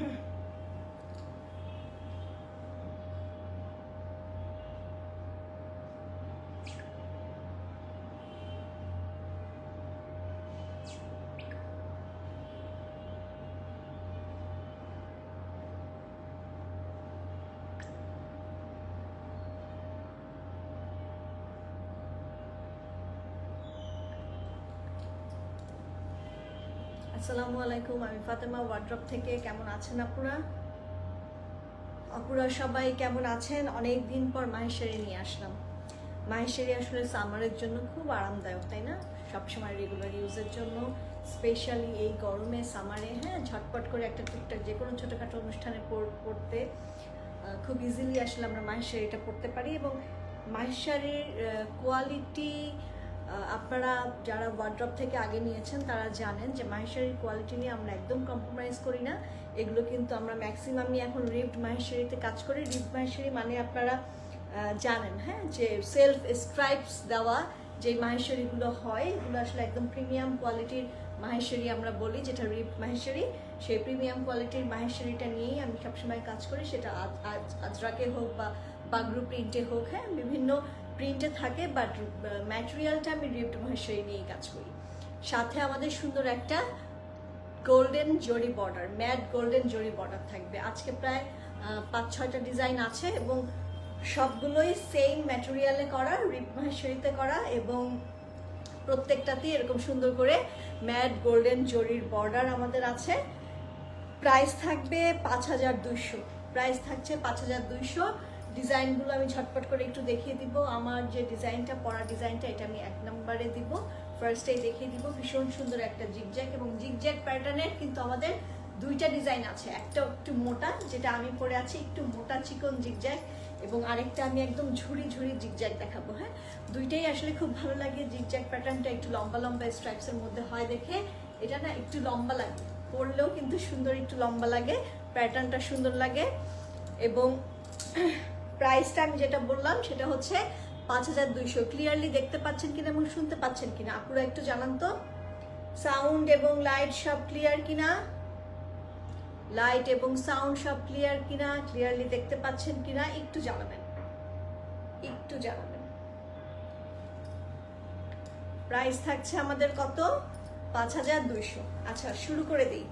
Yeah. আসসালামু আলাইকুম, আমি ফাতেমা ওয়ার্ড্রপ থেকে। কেমন আছেন আপুরা? আপুরা সবাই কেমন আছেন? অনেক দিন পর মাহেশ্বরী নিয়ে আসলাম। মাহেশ্বরী আসলে সামারের জন্য খুব আরামদায়ক, তাই না? সবসময় রেগুলার ইউজের জন্য স্পেশালি এই গরমে, সামারে হ্যাঁ ঝটপট করে একটা টুকটাক যে কোনো ছোটোখাটো অনুষ্ঠানে পড়তে খুব ইজিলি আসলে আমরা মাহেশ্বরীটা পড়তে পারি এবং মাহেশ্বরীর কোয়ালিটি আপনারা যারা ওয়ার্ড্রপ থেকে আগে নিয়েছেন, তারা জানেন যে মাহেশ্বরীর কোয়ালিটি নিয়ে আমরা একদম কম্প্রোমাইজ করি না। এগুলো কিন্তু আমরা ম্যাক্সিমামই এখন রিফট মাহেশ্বরীতে কাজ করি। রিফট মাহেশ্বরী মানে আপনারা জানেন হ্যাঁ যে সেলফ স্ট্রাইপস দেওয়া যে মাহেশ্বরীগুলো হয়, এগুলো আসলে একদম প্রিমিয়াম কোয়ালিটির মাহেশ্বরী আমরা বলি, যেটা রিফট মাহেশ্বরী। সেই প্রিমিয়াম কোয়ালিটির মাহেশ্বরীটা নিয়েই আমি সবসময় কাজ করি। সেটা আজ আজ, আজরাকে হোক বা বাগরু প্রিন্টে হোক হ্যাঁ বিভিন্ন প্রিন্টে থাকে বাট ম্যাটেরিয়ালটা আমি রিফট মাহেশ্বরী নিয়েই কাজ করি। সাথে আমাদের সুন্দর একটা golden zari border mat golden zari border থাকবে। আজকে প্রায় পাঁচ ছয়টা ডিজাইন আছে এবং সবগুলোই সেম ম্যাটেরিয়ালে করা রিপ মাহেশ্বরীতে করা এবং প্রত্যেকটাতেই এরকম সুন্দর করে ম্যাট গোল্ডেন জরির বর্ডার আমাদের আছে। প্রাইস থাকবে পাঁচ হাজার দুইশো। প্রাইস থাকছে পাঁচ হাজার দুইশো। ডিজাইনগুলো আমি ঝটপট করে একটু দেখিয়ে দিব। আমার যে ডিজাইনটা, পরা ডিজাইনটা, এটা আমি এক নম্বরে দিব। ফার্স্টেই দেখিয়ে দিব, ভীষণ সুন্দর একটা জিগজ্যাক এবং জিগজ্যাক প্যাটার্নের কিন্তু আমাদের দুইটা ডিজাইন আছে। একটা একটু মোটা, যেটা আমি পরে আছি, একটু মোটা চিকন জিগজ্যাক এবং আরেকটা আমি একদম ঝুড়ি ঝুড়ি জিগজ্যাক দেখাবো হ্যাঁ? দুইটাই আসলে খুব ভালো লাগে জিগজ্যাক প্যাটার্নটা একটু লম্বা লম্বা স্ট্রাইপসের মধ্যে হয় দেখে। এটা না একটু লম্বা লাগে, পরলেও কিন্তু সুন্দর একটু লম্বা লাগে প্যাটার্নটা সুন্দর লাগে এবং প্রাইসটা আমি যেটা বললাম, সেটা হচ্ছে পাঁচ হাজার দুইশো। ক্লিয়ারলি দেখতে পাচ্ছেন কিনা এবং শুনতে পাচ্ছেন কিনা? আপুরা একটু জানান তো। সাউন্ড এবং লাইট সব ক্লিয়ার কিনা? লাইট এবং সাউন্ড সব ক্লিয়ার কিনা? ক্লিয়ারলি দেখতে পাচ্ছেন কিনা? একটু জানাবেন। একটু জানাবেন। প্রাইস থাকছে আমাদের কত? পাঁচ হাজার দুইশো। আচ্ছা শুরু করে দিই।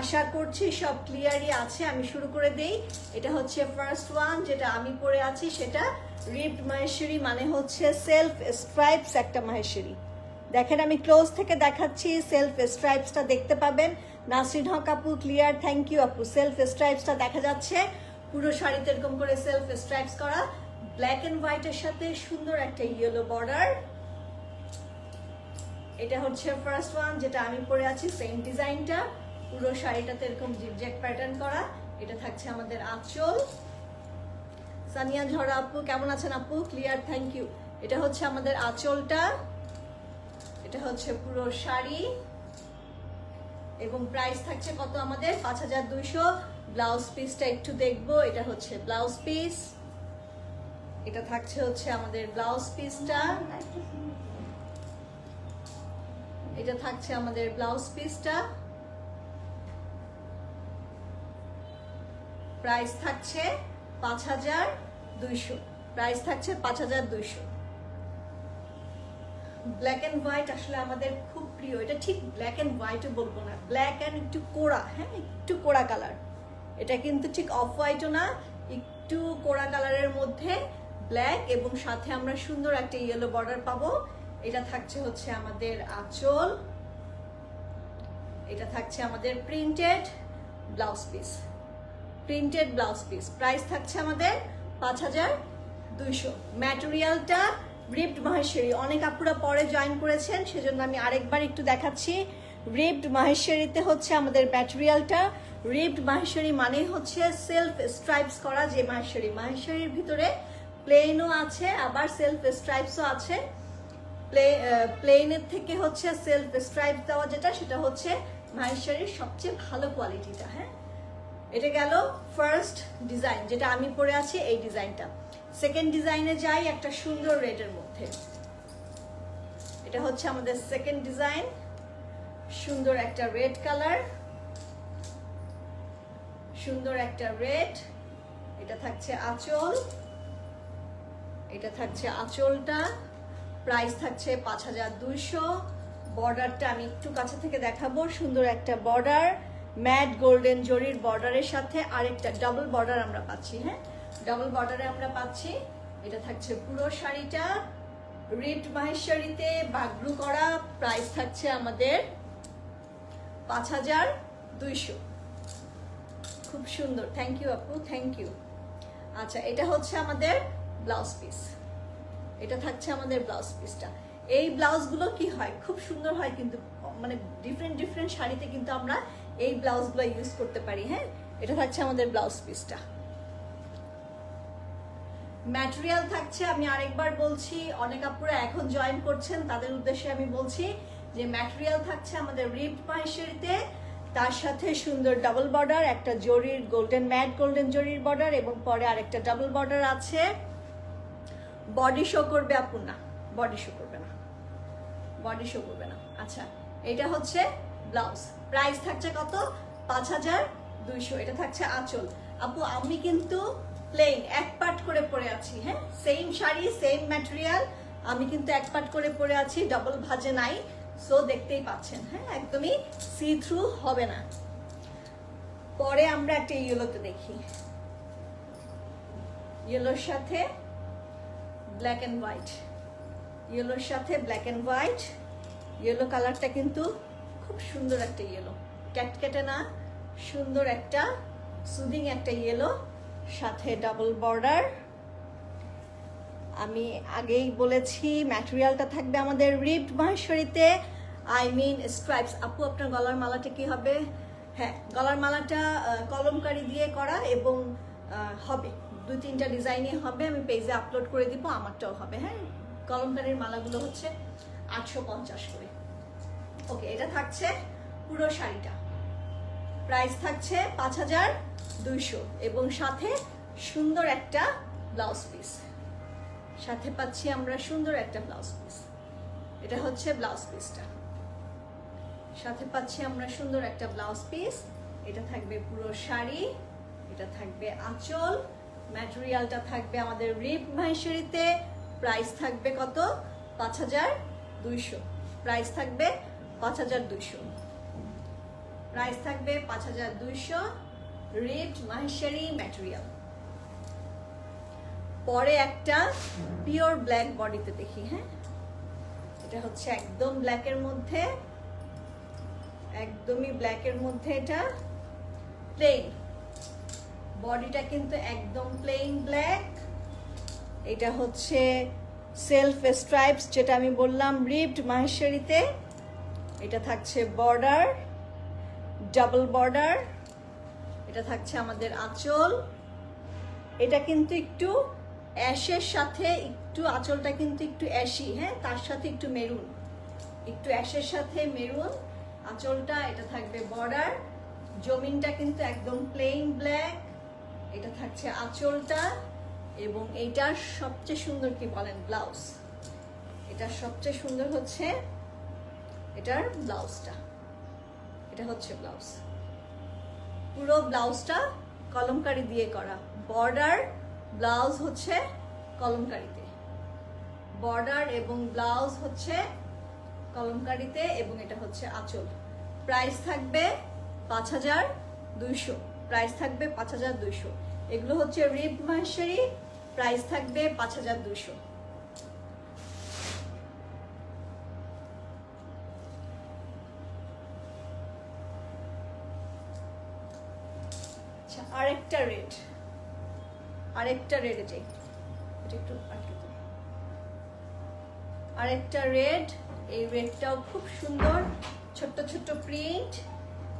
আশা করছি সব ক্লিয়ারই আছে, আমি শুরু করে দেই। এটা হচ্ছে ফার্স্ট ওয়ান যেটা আমি পরে আছি, সেটা রিপড মাহেশ্বরী মানে হচ্ছে সেলফ স্ট্রাইপস একটা মাহেশ্বরী। দেখেন, আমি ক্লোজ থেকে দেখাচ্ছি সেলফ স্ট্রাইপসটা দেখতে পাবেন। নাসরিন হক আপু ক্লিয়ার থ্যাংক ইউ আপু। সেলফ স্ট্রাইপসটা দেখা যাচ্ছে। পুরো শাড়িতে এরকম করে সেলফ স্ট্রাইপস করা ব্ল্যাক অ্যান্ড হোয়াইটের সাথে সুন্দর একটা ইয়েলো বর্ডার এটা হচ্ছে ফার্স্ট ওয়ান যেটা আমি পরে আছি সেম ডিজাইনটা পুরো শাড়িটাতে এরকম জিগজ্যাগ প্যাটার্ন করা। এটা থাকছে আমাদের আঁচল। সানিয়া ঝরা আপু, কেমন আছেন আপু? ক্লিয়ার থ্যাংক ইউ এটা হচ্ছে আমাদের আঁচলটা। এটা হচ্ছে পুরো শাড়ি। এবং প্রাইস থাকছে কত আমাদের? পাঁচ হাজার দুইশো। ব্লাউজ পিসটা একটু দেখব। এটা হচ্ছে ব্লাউজ পিস এটা থাকছে হচ্ছে আমাদের ব্লাউজ পিসটা এটা থাকছে আমাদের ব্লাউজ পিসটা প্রাইস থাকছে পাঁচ হাজার দুইশো। প্রাইস থাকছে পাঁচ হাজার দুইশো। ব্ল্যাক অ্যান্ড হোয়াইট আসলে আমাদের খুব প্রিয়। এটা ঠিক ব্ল্যাক অ্যান্ড হোয়াইটও বলব না। ব্ল্যাক অ্যান্ড একটু কোড়া হ্যাঁ? একটু কোড়া কালার এটা কিন্তু ঠিক অফ হোয়াইটও না। একটু কোড়া কালারের মধ্যে ব্ল্যাক এবং সাথে আমরা সুন্দর একটা ইয়েলো বর্ডার পাবো। এটা থাকছে হচ্ছে আমাদের আঁচল। এটা থাকছে আমাদের printed blouse piece printed blouse piece price থাকছে আমাদের পাঁচ হাজার দুইশো। ম্যাটেরিয়ালটা রিপড মাহেশ্বরী। অনেক আপুরা পরে জয়েন করেছেন, সেজন্য আমি আরেকবার একটু দেখাচ্ছি। রিপড মাহেশ্বরীতে হচ্ছে আমাদের ম্যাটেরিয়ালটা রিপড মাহেশ্বরী মানে হচ্ছে সেলফ স্ট্রাইপস করা যে মাহেশ্বরী। মাহেশ্বরীর ভিতরে প্লেনও আছে, আবার সেলফ স্ট্রাইপসও আছে। প্লে প্লেনের থেকে হচ্ছে সেলফ স্ট্রাইপ দেওয়া যেটা, সেটা হচ্ছে মাহেশ্বরীর সবচেয়ে ভালো কোয়ালিটিটা হ্যাঁ? এটা গেল ফার্স্ট ডিজাইন যেটা আমি পরে আছি এই ডিজাইনটা সেকেন্ড ডিজাইনে যাই একটা সুন্দর রেডের মধ্যে। এটা হচ্ছে আমাদের সেকেন্ড ডিজাইন সুন্দর একটা রেড কালার সুন্দর একটা রেড এটা থাকছে আঁচল, এটা থাকছে আঁচলটা প্রাইস থাকছে পাঁচ হাজার দুইশো বর্ডারটা আমি একটু কাছে থেকে দেখাবো, সুন্দর একটা বর্ডার ম্যাট গোল্ডেন জরির বর্ডারের সাথে আরেকটা, ডাবল বর্ডার আমরা পাচ্ছি হ্যাঁ? ডাবল বর্ডারে আমরা পাচ্ছি, এটা থাকছে পুরো শাড়িটা, রেড মাহেশ্বরীতে বাগলু করা, প্রাইস থাকছে আমাদের পাঁচ হাজার দুইশো। খুব সুন্দর থ্যাংক ইউ আপু থ্যাংক ইউ আচ্ছা এটা হচ্ছে আমাদের ব্লাউজ পিস। এটা থাকছে আমাদের ব্লাউজ পিসটা। এই ব্লাউজগুলো কি হয়? খুব সুন্দর হয় কিন্তু মানে ডিফারেন্ট ডিফারেন্ট শাড়িতে কিন্তু আমরা এই ব্লাউজগুলো ইউজ করতে পারি হ্যাঁ? এটা থাকছে আমাদের ব্লাউজ পিসটা ম্যাটেরিয়াল থাকছে, আমি আরেকবার বলছি, অনেক আপুরা এখন জয়েন করছেন, তাদের উদ্দেশ্যে আমি বলছি যে ম্যাটেরিয়াল থাকছে আমাদের রিপড পাইশারিতে তার সাথে সুন্দর ডাবল বর্ডার একটা জরির গোল্ডেন ম্যাট গোল্ডেন জরির বর্ডার এবং পরে আরেকটা ডাবল বর্ডার আছে। বডি শো করবে আপু না বডি শো করবে না। বডি শো করবে না। আচ্ছা এটা হচ্ছে ব্লাউজ। প্রাইস থাকছে কত? পাঁচ হাজার দুইশো। এটা থাকছে আঁচল। আপু, আমি কিন্তু প্লেন এক পার্ট করে পরে আছি হ্যাঁ? সেম শাড়ি সেম ম্যাটেরিয়াল আমি কিন্তু এক পার্ট করে পরে আছি ডবল ভাজে নাই। সো দেখতেই পাচ্ছেন হ্যাঁ? একদমই সি থ্রু হবে না। পরে আমরা একটা ইয়েলোতে দেখি। ইয়েলোর সাথে ব্ল্যাক অ্যান্ড হোয়াইট ইয়েলোর সাথে ব্ল্যাক অ্যান্ড হোয়াইট ইয়েলো কালারটা কিন্তু খুব সুন্দর একটা ইয়েলো ক্যাটকেটে না, সুন্দর একটা সুদিং একটা ইয়েলো সাথে ডাবল বর্ডার আমি আগেই বলেছি ম্যাটেরিয়ালটা থাকবে আমাদের রিপড মাহেশ্বরীতে আই মিন স্ট্রাইপস আপু, আপনার গলার মালাটা কি হবে? হ্যাঁ গলার মালাটা কলমকারি দিয়ে করা এবং হবে। দুই তিনটা ডিজাইনে হবে, আমি পেজে আপলোড করে দিব, আমারটাও হবে। হ্যাঁ কলমকারির মালাগুলো হচ্ছে আটশো পঞ্চাশ করে। ওকে, এটা থাকছে পুরো শাড়িটা। প্রাইস থাকছে পাঁচ হাজার দুইশো এবং সাথে সুন্দর একটা ব্লাউজ পিস। সাথে পাচ্ছি আমরা সুন্দর একটা ব্লাউজ পিস। এটা হচ্ছে ব্লাউজ পিসটা। সাথে পাচ্ছি আমরা সুন্দর একটা ব্লাউজ পিস। এটা থাকবে পুরো শাড়ি, এটা থাকবে আঁচল, ম্যাটেরিয়ালটা থাকবে আমাদের রিপ মাহেশ্বরীতে। প্রাইস থাকবে কত? পাঁচ হাজার দুইশো। প্রাইস থাকবে পাঁচ হাজার দুইশো। প্রাইস থাকবে পাঁচ হাজার দুইশো রেড মাহেশ্বরী ম্যাটেরিয়াল পরে একটা পিওর ব্ল্যাক বডিতে দেখি হ্যাঁ? এটা হচ্ছে একদম ব্ল্যাকের মধ্যে, একদমই ব্ল্যাকের মধ্যে এটা প্লেন বডিটা কিন্তু একদম প্লেন ব্ল্যাক এটা হচ্ছে সেলফ স্ট্রাইপস যেটা আমি বললাম রিপড মাহেশ্বরীতে। এটা থাকছে বর্ডার ডাবল বর্ডার এটা থাকছে আমাদের আঁচল। এটা কিন্তু একটু অ্যাশের সাথে একটু আঁচলটা কিন্তু একটু অ্যাশি হ্যাঁ? তার সাথে একটু মেরুন একটু অ্যাশের সাথে মেরুন আঁচলটা এটা থাকবে বর্ডার জমিনটা কিন্তু একদম প্লেন ব্ল্যাক এটা থাকছে আঁচলটা এবং এইটার সবচেয়ে সুন্দর কি বলেন? ব্লাউজ এটা সবচেয়ে সুন্দর হচ্ছে এটার ব্লাউজটা। এটা হচ্ছে ব্লাউজ। পুরো ব্লাউজটা কলমকারি দিয়ে করা। বর্ডার ব্লাউজ হচ্ছে কলমকারিতে। বর্ডার এবং ব্লাউজ হচ্ছে কলমকারিতে এবং এটা হচ্ছে আঁচল। প্রাইস থাকবে পাঁচ হাজার দুইশো। প্রাইস থাকবে পাঁচ হাজার দুইশো। এগুলো হচ্ছে রিপ মাহেশ্বরী প্রাইস থাকবে পাঁচ হাজার দুইশো আচ্ছা আরেকটা রেড। আরেকটা রেড এটাই এটা একটু আটকে। আরেকটা রেড, এই রেডটাও খুব সুন্দর। ছোট্ট ছোট্ট প্রিন্ট।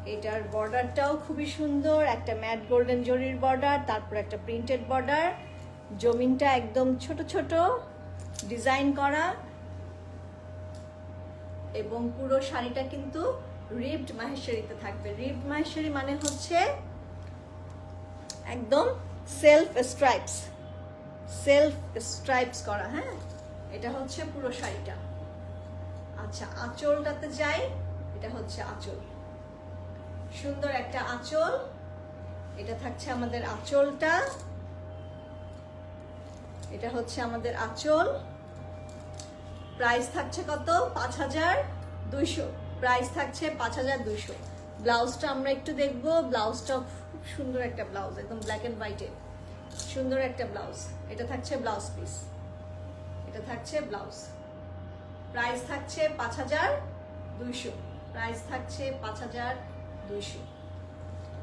এটার বর্ডারটাও খুবই সুন্দর। একটা ম্যাট গোল্ডেন জরির বর্ডার, তারপর একটা প্রিন্টেড বর্ডার। জমিনটা একদম ছোট ছোট ডিজাইন করা। এবং পুরো শাড়িটা কিন্তু রিপড মাহেশ্বরীতে থাকবে। রিপড মাহেশ্বরী মানে হচ্ছে একদম সেলফ স্ট্রাইপস সেলফ স্ট্রাইপস করা হ্যাঁ? এটা হচ্ছে পুরো শাড়িটা। আচ্ছা আঁচলটাতে যাই, এটা হচ্ছে আঁচল। সুন্দর একটা আঁচল। এটা থাকছে আমাদের আঁচলটা। এটা হচ্ছে আমাদের আঁচল। প্রাইস থাকছে কত? পাঁচ হাজার দুইশো। প্রাইস থাকছে পাঁচ হাজার দুইশো। ব্লাউজটা আমরা একটু দেখব। ব্লাউজটা খুব সুন্দর একটা ব্লাউজ, একদম ব্ল্যাক অ্যান্ড হোয়াইটে সুন্দর একটা ব্লাউজ। এটা থাকছে ব্লাউজ পিস। এটা থাকছে ব্লাউজ। প্রাইস থাকছে পাঁচ হাজার দুইশো। প্রাইস থাকছে পাঁচ হাজার দুইশো।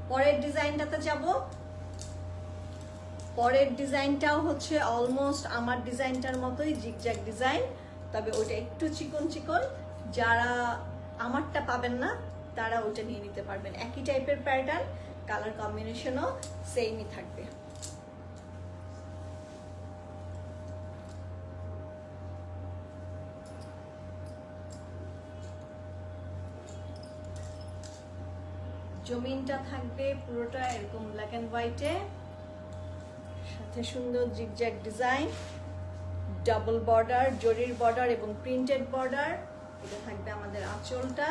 পরের ডিজাইনটাতে যাব। পরের ডিজাইনটাও হচ্ছে অলমোস্ট আমার ডিজাইনটার মতোই জিগজ্যাগ ডিজাইন, তবে ওইটা একটু চিকন চিকন। যারা আমারটা পাবেন না, তারা ওইটা নিয়ে নিতে পারবেন। একই টাইপের প্যাটার্ন কালার কম্বিনেশনও সেমই থাকবে। জমিনটা থাকবে পুরোটা এরকম ব্ল্যাক অ্যান্ড হোয়াইটে সাথে সুন্দর জিগজ্যাগ ডিজাইন ডাবল বর্ডার জরির বর্ডার এবং প্রিন্টেড বর্ডার এটা থাকবে আমাদের আঁচলটা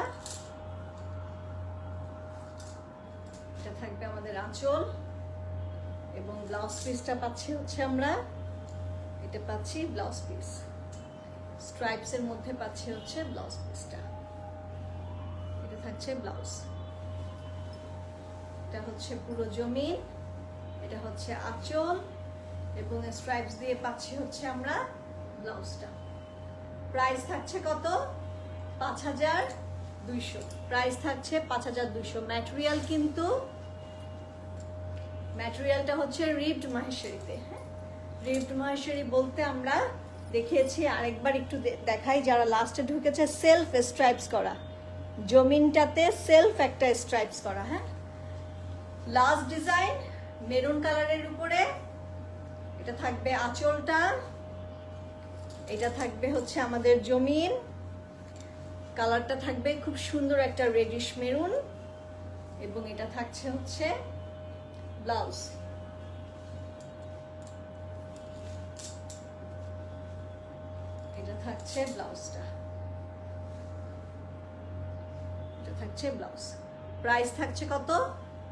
এটা থাকবে আমাদের আঁচল এবং ব্লাউজ পিসটা পাচ্ছি হচ্ছে আমরা, এটা পাচ্ছি ব্লাউজ পিস স্ট্রাইপসের মধ্যে পাচ্ছি হচ্ছে ব্লাউজ পিসটা এটা থাকছে ব্লাউজ এটা হচ্ছে পুরো জমিন, এটা হচ্ছে আঁচল এবং স্ট্রাইপস দিয়ে পাচ্ছি হচ্ছে আমরা ব্লাউজটা প্রাইস থাকছে কত? পাঁচ হাজার দুইশো। প্রাইস থাকছে পাঁচ হাজার দুইশো। ম্যাটেরিয়াল কিন্তু ম্যাটেরিয়ালটা হচ্ছে রিপড মাহেশ্বরীতে হ্যাঁ? রিপড মাহেশ্বরী বলতে আমরা দেখিয়েছি আরেকবার একটু দেখাই, যারা লাস্টে ঢুকেছে সেলফ স্ট্রাইপস করা। জমিনটাতে সেলফ একটা স্ট্রাইপস করা হ্যাঁ? লাস্ট ডিজাইন মেরুন কালারের উপরে, এটা থাকবে আঁচলটা, এটা থাকবে হচ্ছে আমাদের জমিন কালারটা থাকবে খুব সুন্দর একটা রেডিশ মেরুন এবং এটা থাকছে হচ্ছে ব্লাউজ। এটা থাকছে ব্লাউজটা। এটা থাকছে ব্লাউজ। প্রাইস থাকছে কত?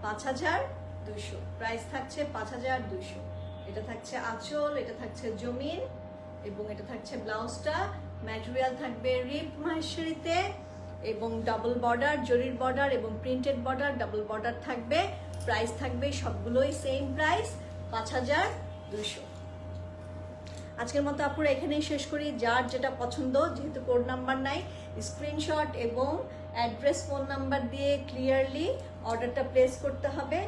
পাঁচ হাজার দুশো প্রাইস থাকছে পাঁচ হাজার দুশো এটা থাকছে আঁচল, এটা থাকছে জমিন এবং এটা থাকছে ব্লাউজটা। ম্যাটেরিয়াল থাকবে রিপ মাহেশ্বরীতে এবং ডাবল বর্ডার, জরির বর্ডার এবং প্রিন্টেড বর্ডার, ডাবল বর্ডার থাকবে প্রাইস থাকবে সবগুলোই সেম প্রাইস পাঁচ হাজার দুশো আজকের মতো আপুরা এখানেই শেষ করি। যার যেটা পছন্দ, যেহেতু কোড নাম্বার নাই স্ক্রিনশট এবং অ্যাড্রেস ফোন নাম্বার দিয়ে ক্লিয়ারলি অর্ডারটা প্লেস করতে হবে।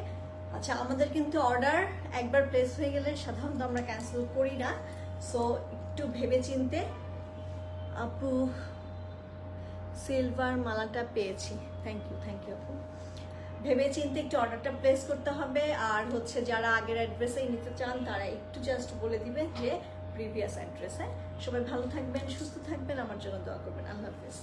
আচ্ছা আমাদের কিন্তু অর্ডার একবার প্লেস হয়ে গেলে সাধারণত আমরা ক্যান্সেল করি না। সো একটু ভেবে চিনতে আপু সিলভার মালাটা পেয়েছি। থ্যাংক ইউ থ্যাংক ইউ আপু। ভেবে চিন্তে একটু অর্ডারটা প্লেস করতে হবে। আর হচ্ছে যারা আগের অ্যাড্রেসেই নিতে চান, তারা একটু জাস্ট বলে দিবে যে প্রিভিয়াস অ্যাড্রেসে সবাই ভালো থাকবেন, সুস্থ থাকবেন, আমার জন্য দোয়া করবেন। আল্লাহ হাফিজ।